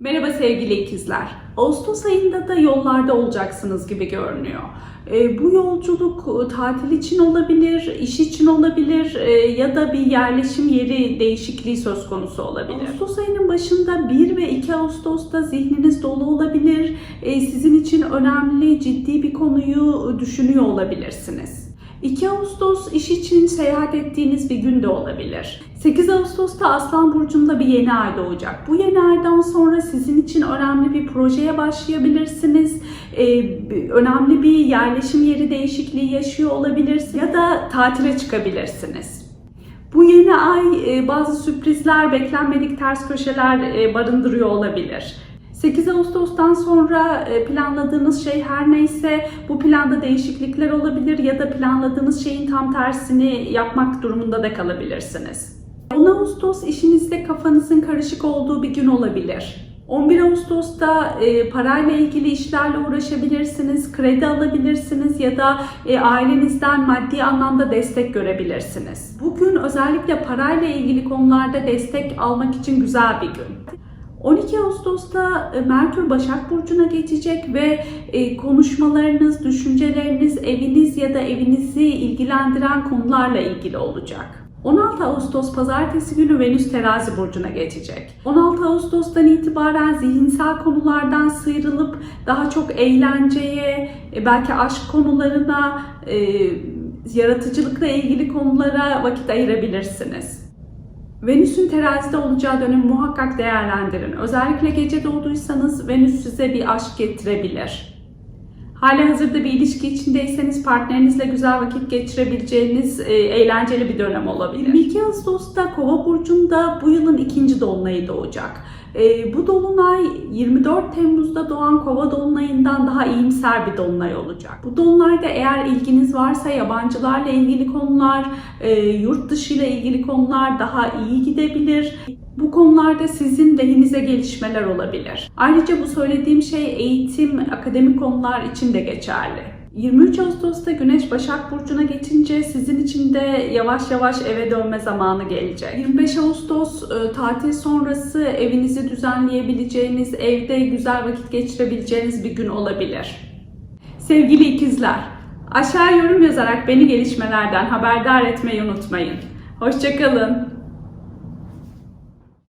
Merhaba sevgili ikizler. Ağustos ayında da yollarda olacaksınız gibi görünüyor. E, bu yolculuk e, tatil için olabilir, iş için olabilir e, ya da bir yerleşim yeri değişikliği söz konusu olabilir. Ağustos ayının başında 1 ve 2 Ağustos'ta zihniniz dolu olabilir. E, sizin için önemli, ciddi bir konuyu düşünüyor olabilirsiniz. 2 Ağustos iş için seyahat ettiğiniz bir gün de olabilir. 8 Ağustos'ta Aslan Burcu'nda bir yeni ay doğacak. Bu yeni aydan sonra sizin için önemli bir projeye başlayabilirsiniz. Ee, önemli bir yerleşim yeri değişikliği yaşıyor olabilirsiniz ya da tatile çıkabilirsiniz. Bu yeni ay e, bazı sürprizler, beklenmedik ters köşeler e, barındırıyor olabilir. 8 Ağustos'tan sonra e, planladığınız şey her neyse bu planda değişiklikler olabilir ya da planladığınız şeyin tam tersini yapmak durumunda da kalabilirsiniz. 10 Ağustos işinizde kafanızın karışık olduğu bir gün olabilir. 11 Ağustos'ta e, parayla ilgili işlerle uğraşabilirsiniz, kredi alabilirsiniz ya da e, ailenizden maddi anlamda destek görebilirsiniz. Bugün özellikle parayla ilgili konularda destek almak için güzel bir gün. 12 Ağustos'ta e, Merkür Başak Burcu'na geçecek ve e, konuşmalarınız, düşünceleriniz, eviniz ya da evinizi ilgilendiren konularla ilgili olacak. 16 Ağustos pazartesi günü Venüs terazi burcuna geçecek. 16 Ağustos'tan itibaren zihinsel konulardan sıyrılıp daha çok eğlenceye, e, belki aşk konularına, yaratıcılıkla ilgili konulara vakit ayırabilirsiniz. Venüs'ün terazide olacağı dönemi muhakkak değerlendirin. Özellikle gece doğduysanız Venüs size bir aşk getirebilir. Hali hazırda bir ilişki içindeyseniz partnerinizle güzel vakit geçirebileceğiniz e, eğlenceli bir dönem olabilir. 22 Ağustos'ta Kova burcunda bu yılın ikinci dolunayı doğacak. E, bu dolunay 24 Temmuz'da doğan Kova dolunayından daha iyimser bir dolunay olacak. Bu dolunayda eğer ilginiz varsa yabancılarla ilgili konular, e, yurt dışı ile ilgili konular daha iyi gidebilir. Konularda sizin lehinize gelişmeler olabilir. Ayrıca bu söylediğim şey eğitim, akademik konular için de geçerli. 23 Ağustos'ta Güneş Başak Burcu'na geçince sizin için de yavaş yavaş eve dönme zamanı gelecek. 25 Ağustos e, tatil sonrası evinizi düzenleyebileceğiniz, evde güzel vakit geçirebileceğiniz bir gün olabilir. Sevgili ikizler, aşağı yorum yazarak beni gelişmelerden haberdar etmeyi unutmayın. Hoşçakalın.